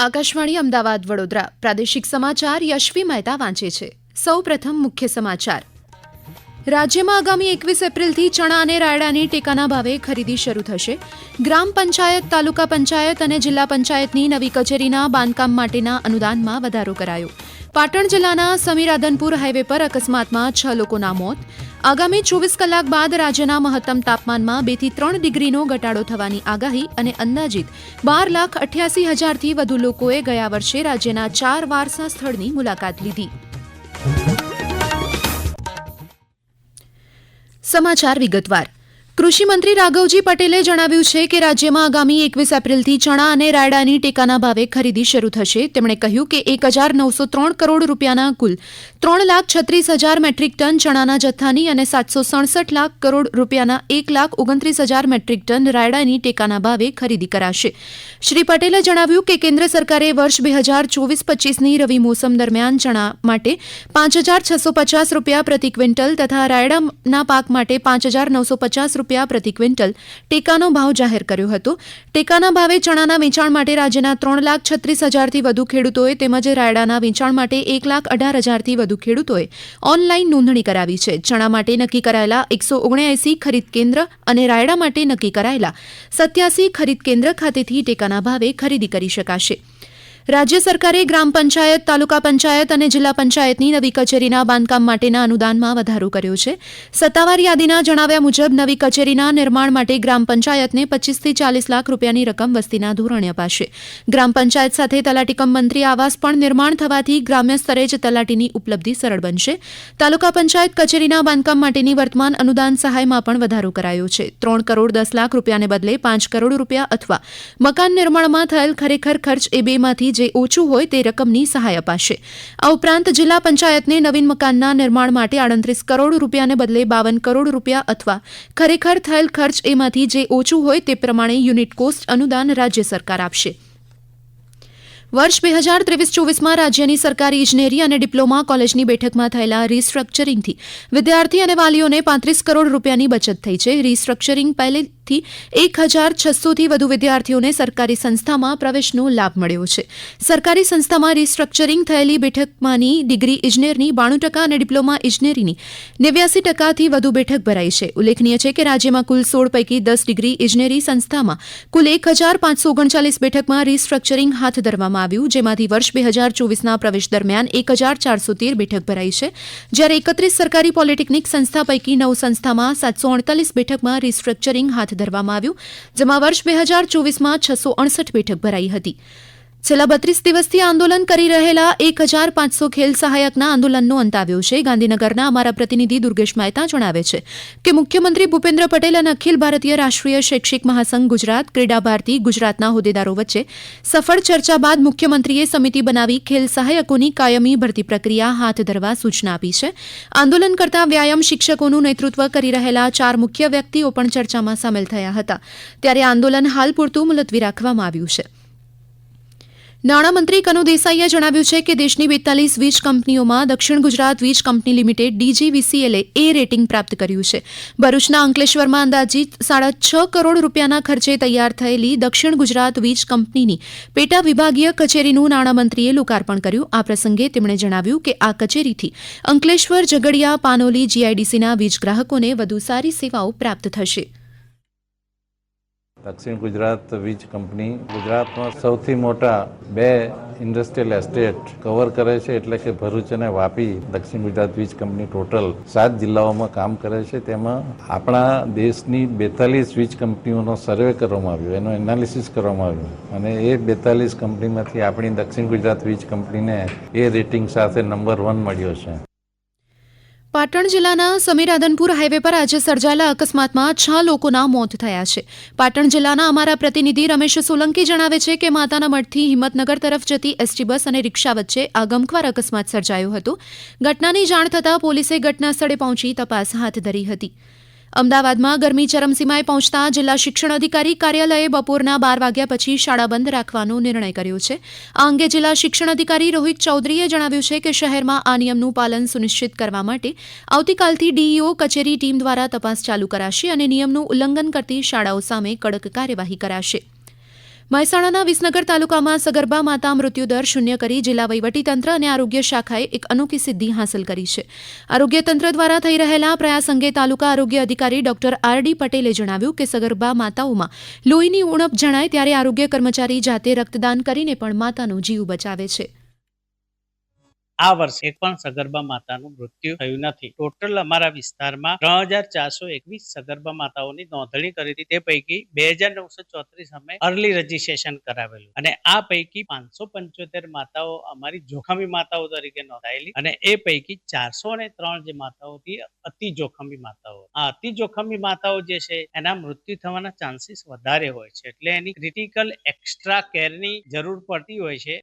આકાશવાણી અમદાવાદ વડોદરા. પ્રાદેશિક સમાચાર યશવી મહેતા વાંચે છે. સૌ પ્રથમ મુખ્ય સમાચાર. રાજ્યમાં આગામી એકવીસ એપ્રિલથી ચણા અને રાયડાની ટેકાના ભાવે ખરીદી શરૂ થશે. ગ્રામ પંચાયત, તાલુકા પંચાયત અને જિલ્લા પંચાયતની નવી કચેરીના બાંધકામ માટેના અનુદાનમાં વધારો કરાયો. પાટણ જિલ્લાના સમીરાધનપુર હાઈવે પર અકસ્માતમાં છ લોકોના મોત. આગામી ચોવીસ કલાક બાદ રાજ્યના મહત્તમ તાપમાનમાં બેથી ત્રણ ડિગ્રીનો ઘટાડો થવાની આગાહી અને અંદાજિત બાર લાખ અઠ્યાસી હજારથી વધુ લોકોએ ગયા વર્ષે રાજ્યના ચાર વારસા સ્થળની મુલાકાત લીધી. સમાચાર વિગતવાર. કૃષિમંત્રી રાઘવજી પટેલે જણાવ્યું છે કે રાજ્યમાં આગામી એકવીસ એપ્રિલથી ચણા અને રાયડાની ટેકાના ભાવે ખરીદી શરૂ થશે. તેમણે કહ્યું કે એક હજાર નવસો ત્રણ કરોડ રૂપિયાના કુલ ત્રણ લાખ છત્રીસ હજાર મેટ્રિક ટન ચણાના જથ્થાની અને સાતસો સડસઠ લાખ કરોડ રૂપિયાના એક લાખ ઓગણત્રીસ હજાર મેટ્રિક ટન રાયડાની ટેકાના ભાવે ખરીદી કરાશે. શ્રી પટેલે જણાવ્યું કે કેન્દ્ર સરકારે વર્ષ બે હજાર ચોવીસ પચીસની રવિ મોસમ દરમિયાન ચણા માટે પાંચ હજાર છસો પચાસ રૂપિયા પ્રતિ ક્વિન્ટલ તથા રાયડાના પાક માટે પાંચ હજાર નવસો પચાસ રૂપિયા પ્રતિ ક્વિન્ટલ ટેકાનો ભાવ જાહેર કર્યો હતો. ટેકાના ભાવે ચણાના વેચાણ માટે રાજ્યના ત્રણ લાખ છત્રીસ હજારથી વધુ ખેડૂતોએ તેમજ રાયડાના વેચાણ માટે એક લાખ અઢાર હજારથી વધુ ખેડૂતોએ ઓનલાઈન નોંધણી કરાવી છે. ચણા માટે નક્કી કરાયેલા એકસો ઓગણએસી ખરીદ કેન્દ્ર અને રાયડા માટે નક્કી કરાયેલા સત્યાસી ખરીદ કેન્દ્ર ખાતેથી ટેકાના ભાવે ખરીદી કરી શકાશે. રાજ્ય સરકારે ગ્રામ પંચાયત, તાલુકા પંચાયત અને જિલ્લા પંચાયતની નવી કચેરીના બાંધકામ માટેના અનુદાનમાં વધારો કર્યો છે. સત્તાવાર યાદીના જણાવ્યા મુજબ, નવી કચેરીના નિર્માણ માટે ગ્રામ પંચાયતને પચીસથી ચાલીસ લાખ રૂપિયાની રકમ વસ્તીના ધોરણે અપાશે. ગ્રામ પંચાયત સાથે તલાટી કમ મંત્રી આવાસ પણ નિર્માણ થવાથી ગ્રામ્ય સ્તરે જ તલાટીની ઉપલબ્ધિ સરળ બનશે. તાલુકા પંચાયત કચેરીના બાંધકામ માટેની વર્તમાન અનુદાન સહાયમાં પણ વધારો કરાયો છે. ત્રણ કરોડ દસ લાખ રૂપિયાને બદલે પાંચ કરોડ રૂપિયા અથવા મકાન નિર્માણમાં થયેલ ખરેખર ખર્ચ એ બેમાંથી જે ઓછું હોય તે રકમની સહાય અપાશે. આ ઉપરાંત જિલ્લા પંચાયતને નવીન મકાનના નિર્માણ માટે આડત્રીસ કરોડ રૂપિયાને બદલે બાવન કરોડ રૂપિયા અથવા ખરેખર થયેલ ખર્ચ એમાંથી જે ઓછું હોય તે પ્રમાણે યુનિટ કોસ્ટ અનુદાન રાજ્ય સરકાર આપશે. વર્ષ બે હજાર ત્રેવીસ ચોવીસમાં રાજ્યની સરકારી ઇજનેરી અને ડિપ્લોમા કોલેજની બેઠકમાં થયેલા રીસ્ટ્રક્ચરિંગથી વિદ્યાર્થી અને વાલીઓને પાંત્રીસ કરોડ રૂપિયાની બચત થઈ છે. રીસ્ટ્રક્ચરિંગ પહેલેથી એક હજાર છસોથી વધુ વિદ્યાર્થીઓને સરકારી સંસ્થામાં પ્રવેશનો લાભ મળ્યો છે. સરકારી સંસ્થામાં રિસ્ટ્રક્ચરિંગ થયેલી બેઠકમાંની ડિગ્રી ઇજનેરની બાણું ટકા અને ડિપ્લોમા ઇજનેરીની નેવ્યાસી ટકાથી વધુ બેઠક ભરાઈ છે. ઉલ્લેખનીય છે કે રાજ્યમાં કુલ સોળ પૈકી દસ ડિગ્રી ઇજનેરી સંસ્થામાં કુલ એક હજાર પાંચસો ઓગણચાલીસ બેઠકમાં રિસ્ટ્રક્ચરિંગ હાથ ધરવામાં આવ્યું, જેમાંથી વર્ષ બે હજાર ચોવીસના પ્રવેશ દરમિયાન એક હજાર ચારસો તેર બેઠક ભરાઈ છે. જ્યારે એકત્રીસ સરકારી પોલિટેકનિક સંસ્થા પૈકી નવ સંસ્થામાં સાતસો અડતાલીસ બેઠકમાં રિસ્ટ્રક્ચરિંગ હાથ ધરવામાં આવ્યું જેમાં વર્ષ બે હજાર ચોવીસમાં છસો અડસઠ બેઠક ભરાઈ હતી. છેલ્લા બત્રીસ દિવસથી આંદોલન કરી રહેલા એક હજાર પાંચસો ખેલ સહાયકના આંદોલનનો અંત આવ્યો છે. ગાંધીનગરના અમારા પ્રતિનિધિ દુર્ગેશ મહેતા જણાવે છે કે મુખ્યમંત્રી ભૂપેન્દ્ર પટેલ અને અખિલ ભારતીય રાષ્ટ્રીય શૈક્ષિક મહાસંઘ ગુજરાત, ક્રીડા ભારતી ગુજરાતના હોદ્દેદારો વચ્ચે સફળ ચર્ચા બાદ મુખ્યમંત્રીએ સમિતિ બનાવી ખેલ સહાયકોની કાયમી ભરતી પ્રક્રિયા હાથ ધરવા સૂચના આપી છે. આંદોલન કરતા વ્યાયામ શિક્ષકોનું નેતૃત્વ કરી રહેલા ચાર મુખ્ય વ્યક્તિઓ પણ ચર્ચામાં સામેલ થયા હતા. ત્યારે આંદોલન હાલ પૂરતું મુલતવી રાખવામાં આવ્યું છે. નાણામંત્રી કનુ દેસાઈએ જણાવ્યું છે કે દેશની બેતાલીસ વીજ કંપનીઓમાં દક્ષિણ ગુજરાત વીજ કંપની લિમિટેડ ડીજીવીસીએલે એ રેટિંગ પ્રાપ્ત કર્યું છે. ભરૂચના અંકલેશ્વરમાં અંદાજીત સાડા છ કરોડ રૂપિયાના ખર્ચે તૈયાર થયેલી દક્ષિણ ગુજરાત વીજ કંપનીની પેટા વિભાગીય કચેરીનું નાણામંત્રીએ લોકાર્પણ કર્યું. આ પ્રસંગે તેમણે જણાવ્યું કે આ કચેરીથી અંકલેશ્વર, ઝઘડિયા, પાનોલી, જીઆઈડીસીના વીજ ગ્રાહકોને વધુ સારી સેવાઓ પ્રાપ્ત થશે. દક્ષિણ ગુજરાત વીજ કંપની ગુજરાતમાં સૌથી મોટા બે ઇન્ડસ્ટ્રીયલ એસ્ટેટ કવર કરે છે એટલે કે ભરૂચ અને વાપી દક્ષિણ ગુજરાત વીજ કંપની ટોટલ સાત જિલ્લાઓમાં કામ કરે છે. તેમાં આપણા દેશની બેતાલીસ વીજ કંપનીઓનો સર્વે કરવામાં આવ્યો, એનો એનાલિસિસ કરવામાં આવ્યું. અને એ બેતાલીસ કંપનીમાંથી આપણી દક્ષિણ ગુજરાત વીજ કંપનીને એ રેટિંગ સાથે નંબર વન મળ્યો છે. પાટણ જિલ્લાના સમીર આદનપુર હાઈવે પર આજે સર્જાયેલા અકસ્માતમાં છ લોકોના મોત થયા છે. પાટણ જિલ્લાના અમારા પ્રતિનિધિ રમેશ સોલંકી જણાવે છે કે માતાના મઠથી હિંમતનગર તરફ જતી એસટી બસ અને રિક્ષા વચ્ચે આ ગમખ્વાર અકસ્માત સર્જાયો હતો. ઘટનાની જાણ થતાં પોલીસે ઘટના સ્થળે પહોંચી તપાસ હાથ ધરી હતી. અમદાવાદમાં ગરમી ચરમસીમાએ પહોંચતા જિલ્લા શિક્ષણ અધિકારી કાર્યાલયે બપોરના બાર વાગ્યા પછી શાળા બંધ રાખવાનો નિર્ણય કર્યો છે. આ અંગે જિલ્લા શિક્ષણ અધિકારી રોહિત ચૌધરીએ જણાવ્યું છે કે શહેરમાં આ નિયમનું પાલન સુનિશ્ચિત કરવા માટે આવતીકાલથી ડીઈઓ, કચેરી ટીમ દ્વારા તપાસ ચાલુ કરાશે અને નિયમનું ઉલ્લંઘન કરતી શાળાઓ સામે કડક કાર્યવાહી કરાશે. મહેસાણાના વિસનગર તાલુકામાં સગર્ભા માતા મૃત્યુદર શૂન્ય કરી જિલ્લા વહીવટીતંત્ર અને આરોગ્ય શાખાએ એક અનોખી સિદ્ધિ હાંસલ કરી છે. આરોગ્ય તંત્ર દ્વારા થઈ રહેલા પ્રયાસ અંગે તાલુકા આરોગ્ય અધિકારી ડોક્ટર આર ડી પટેલે જણાવ્યું કે સગર્ભા માતાઓમાં લોહીની ઉણપ જણાય ત્યારે આરોગ્ય કર્મચારી જાતે રક્તદાન કરીને પણ માતાનો જીવ બચાવે છે. આ વર્ષે એક પણ સગર્ભા માતાનું મૃત્યુ થયું નથી. ટોટલ અમારા વિસ્તારમાં ત્રણ હજાર ચારસો એકવીસ સગર્ભા માતાઓની નોંધણી કરી હતી. તે પૈકી બે હજાર નવસો ચોત્રીસ અમે અર્લી રજીસ્ટ્રેશન કરાવેલું. અને આ પૈકી પાંચસો પંચોતેર માતાઓ અમારી જોખમી માતાઓ તરીકે નોંધાયેલી અને એ પૈકી ચારસો ને ત્રણ જે માતાઓ હતી અતિ જોખમી માતાઓ. આ અતિ જોખમી માતાઓ જે છે, એના મૃત્યુ થવાના ચાન્સીસ વધારે હોય છે. એટલે એની ક્રિટિકલ એક્સ્ટ્રા કેરની જરૂર પડતી હોય છે.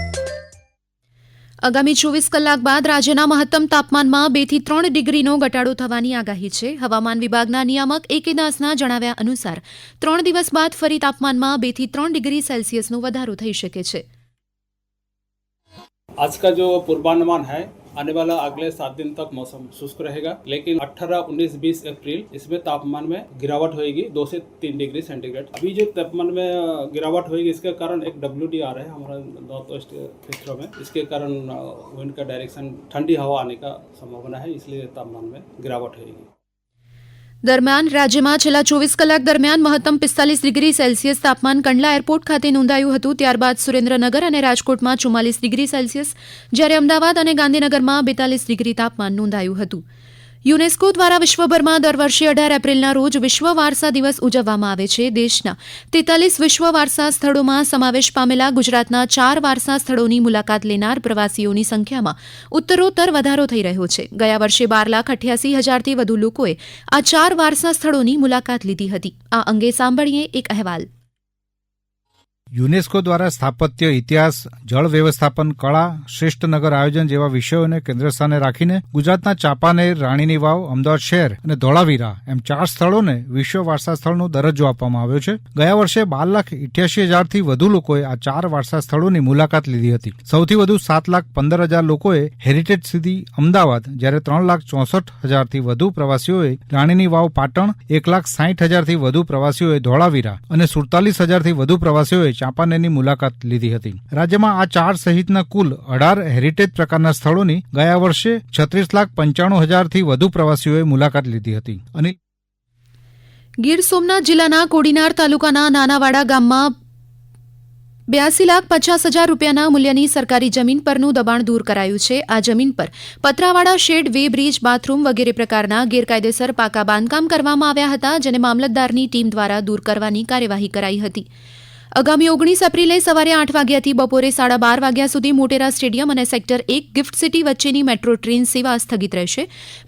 આગામી ચોવીસ કલાક બાદ રાજ્યના મહત્તમ તાપમાનમાં બેથી ત્રણ ડિગ્રીનો ઘટાડો થવાની આગાહી છે. હવામાન વિભાગના નિયામક એ કે દાસના જણાવ્યા અનુસાર ત્રણ દિવસ બાદ ફરી તાપમાનમાં બેથી ત્રણ ડિગ્રી સેલ્સિયસનો વધારો થઈ શકે છે. આજ કા જો પૂર્વાનુમાન હૈ आने वाला अगले सात दिन तक मौसम शुष्क रहेगा लेकिन 18, 19, 20 अप्रैल इसमें तापमान में गिरावट होगी दो से तीन डिग्री सेंटीग्रेड। अभी जो तापमान में गिरावट होगी इसके कारण एक डब्ल्यू डी आ रहा है हमारा नॉर्थ वेस्ट क्षेत्रों में। इसके कारण विंड का डायरेक्शन ठंडी हवा आने का संभावना है इसलिए तापमान में गिरावट होगी દરમિયાન રાજ્યમાં છેલ્લા ચોવીસ કલાક દરમિયાન મહત્તમ પિસ્તાલીસ ડિગ્રી સેલ્સિયસ તાપમાન કંડલા એરપોર્ટ ખાતે નોંધાયું હતું. ત્યારબાદ સુરેન્દ્રનગર અને રાજકોટમાં ચુમ્માલીસ ડિગ્રી સેલ્સિયસ, જ્યારે અમદાવાદ અને ગાંધીનગરમાં બેતાલીસ ડિગ્રી તાપમાન નોંધાયું હતું. યુનેસ્કો દ્વારા વિશ્વભરમાં દર વર્ષે અઢાર એપ્રિલના રોજ વિશ્વ વારસા દિવસ ઉજવવામાં આવે છે દેશના તેતાલીસ વિશ્વ વારસા સ્થળોમાં સમાવેશ પામેલા ગુજરાતના ચાર વારસા સ્થળોની મુલાકાત લેનાર પ્રવાસીઓની સંખ્યામાં ઉત્તરોત્તર વધારો થઈ રહ્યો છે. ગયા વર્ષે બાર લાખ અઠ્યાસી હજારથી વધુ લોકોએ આ ચાર વારસા સ્થળોની મુલાકાત લીધી હતી. આ અંગે સાંભળીએ એક અહેવાલ. યુનેસ્કો દ્વારા સ્થાપત્ય, ઇતિહાસ, જળ વ્યવસ્થાપન, કળા, શ્રેષ્ઠ નગર આયોજન જેવા વિષયોને કેન્દ્ર સ્થાને રાખીને ગુજરાતના ચાંપાનેર રાણીની વાવ અમદાવાદ શહેર અને ધોળાવીરા એમ ચાર સ્થળોને વિશ્વ વારસા સ્થળનો દરજ્જો આપવામાં આવ્યો છે. ગયા વર્ષે બાર લાખ ઇઠ્યાસી હજારથી વધુ લોકોએ આ ચાર વારસા સ્થળોની મુલાકાત લીધી હતી. સૌથી વધુ સાત લાખ પંદર હજાર લોકોએ હેરિટેજ સિટી અમદાવાદ, જ્યારે ત્રણ લાખ ચોસઠ હજારથી વધુ પ્રવાસીઓએ રાણીની વાવ પાટણ, એક લાખ સાઠ હજારથી વધુ પ્રવાસીઓએ ધોળાવીરા અને સુડતાલીસ હજારથી વધુ પ્રવાસીઓએ ચાંપાનેરની મુલાકાત લીધી હતી. રાજ્યમાં આ ચાર સહિતના કુલ અઢાર હેરિટેજ પ્રકારના સ્થળોની ગયા વર્ષે છત્રીસ લાખ પંચાણું હજારથી વધુ પ્રવાસીઓએ મુલાકાત લીધી હતી. અનિલ ગીર સોમનાથ જિલ્લાના કોડીનાર તાલુકાના નાનાવાડા ગામમાં બ્યાસી લાખ પચાસ હજાર રૂપિયાના મૂલ્યની સરકારી જમીન પરનું દબાણ દૂર કરાયું છે. આ જમીન પર પતરાવાળા શેડ, વે બ્રિજ, બાથરૂમ વગેરે પ્રકારના ગેરકાયદેસર પાકા બાંધકામ કરવામાં આવ્યા હતા, જેને મામલતદારની ટીમ દ્વારા દૂર કરવાની કાર્યવાહી કરાઈ હતી. આગામી ઓગણીસ એપ્રિલે સવારે આઠ વાગ્યાથી બપોરે સાડા બાર વાગ્યા સુધી મોટેરા સ્ટેડિયમ અને સેક્ટર એક ગિફ્ટ સિટી વચ્ચેની મેટ્રો ટ્રેન સેવા સ્થગિત રહેશે.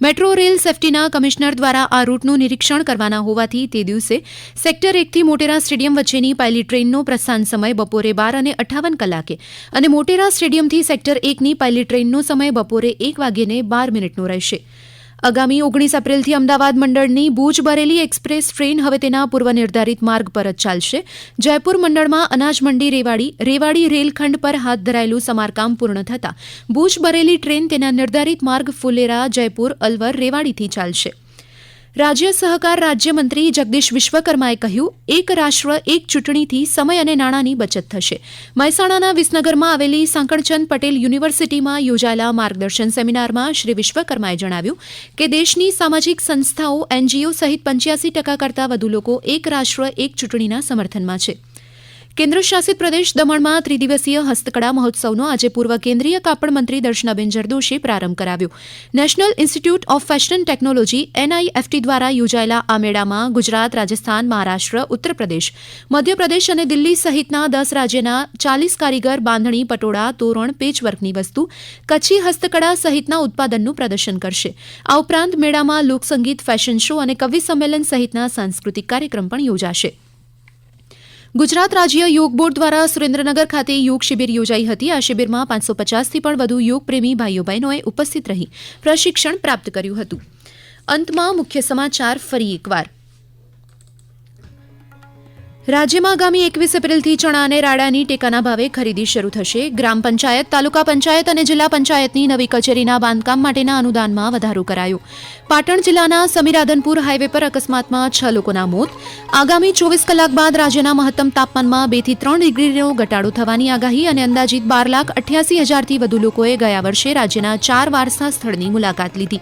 મેટ્રો રેલ સેફટીના કમિશનર દ્વારા આ રૂટનું નિરીક્ષણ કરવાના હોવાથી તે દિવસે સેક્ટર એકથી મોટેરા સ્ટેડિયમ વચ્ચેની પહેલી ટ્રેનનો પ્રસ્થાન સમય બપોરે બાર અને અઠાવન કલાકે અને મોટેરા સ્ટેડિયમથી સેક્ટર એકની પહેલી ટ્રેનનો સમય બપોરે એક વાગ્યે બાર મિનિટનો રહેશે. આગામી ઓગણીસ એપ્રિલથી અમદાવાદ મંડળની ભુજ બરેલી એક્સપ્રેસ ટ્રેન હવે તેના પૂર્વ નિર્ધારિત માર્ગ પર જ ચાલશે. જયપુર મંડળમાં અનાજ મંડી રેવાડી રેવાડી રેલખંડ પર હાથ ધરાયેલું સમારકામ પૂર્ણ થતાં ભુજ બરેલી ટ્રેન તેના નિર્ધારિત માર્ગ ફુલેરા, જયપુર, અલવર, રેવાડીથી ચાલશે. રાજ્ય સહકાર રાજ્યમંત્રી જગદીશ વિશ્વકર્માએ કહ્યું, એક રાષ્ટ્ર, એક ચૂંટણીથી સમય અને નાણાંની બચત થશે. મહેસાણાના વિસનગરમાં આવેલી સાંકળચંદ પટેલ યુનિવર્સિટીમાં યોજાયેલા માર્ગદર્શન સેમિનારમાં શ્રી વિશ્વકર્માએ જણાવ્યું કે દેશની સામાજિક સંસ્થાઓ, એનજીઓ સહિત પંચ્યાસી ટકા કરતાં વધુ લોકો એક રાષ્ટ્ર, એક ચૂંટણીના સમર્થનમાં છે. કેન્દ્ર શાસિત પ્રદેશ દમણમાં ત્રિદિવસીય હસ્તકળા મહોત્સવનો આજે પૂર્વ કેન્દ્રીય કાપડ મંત્રી દર્શનાબેન જરદોશે પ્રારંભ કરાવ્યો. National institute of fashion technology, NIFT દ્વારા યોજાયેલા આ મેળામાં ગુજરાત, રાજસ્થાન, મહારાષ્ટ્ર, ઉત્તરપ્રદેશ, મધ્યપ્રદેશ અને દિલ્હી સહિતના દસ રાજ્યના ચાલીસ કારીગર, બાંધણી, પટોળા, તોરણ, પેચવર્કની વસ્તુ, કચ્છી હસ્તકળા સહિતના ઉત્પાદનનું પ્રદર્શન કરશે. આ ઉપરાંત મેળામાં લોકસંગીત ફેશન શો અને કવિ સંમેલન સહિતના સાંસ્કૃતિક કાર્યક્રમ પણ યોજાશે. ગુજરાત રાજ્ય યોગ બોર્ડ દ્વારા સુરેન્દ્રનગર ખાતે યોગ શિબિર યોજાઈ હતી. આ શિબિરમાં પાંચસો પચાસથી પણ વધુ યોગ પ્રેમી ભાઈઓ બહેનોએ ઉપસ્થિત રહી પ્રશિક્ષણ પ્રાપ્ત કર્યું હતું. અંતમાં મુખ્ય સમાચાર ફરી એકવાર. રાજ્યમાં આગામી એકવીસ એપ્રિલથી ચણા અને રાડાની ટેકાના ભાવે ખરીદી શરૂ થશે. ગ્રામ પંચાયત, તાલુકા પંચાયત અને જિલ્લા પંચાયતની નવી કચેરીના બાંધકામ માટેના અનુદાનમાં વધારો કરાયો. પાટણ જિલ્લાના સમીરાધનપુર હાઈવે પર અકસ્માતમાં છ લોકોના મોત. આગામી ચોવીસ કલાક બાદ રાજ્યના મહત્તમ તાપમાનમાં બેથી ત્રણ ડિગ્રીનો ઘટાડો થવાની આગાહી અને અંદાજિત બાર લાખ અઠ્યાસી હજારથી વધુ લોકોએ ગયા વર્ષે રાજ્યના ચાર વારસા સ્થળની મુલાકાત લીધી.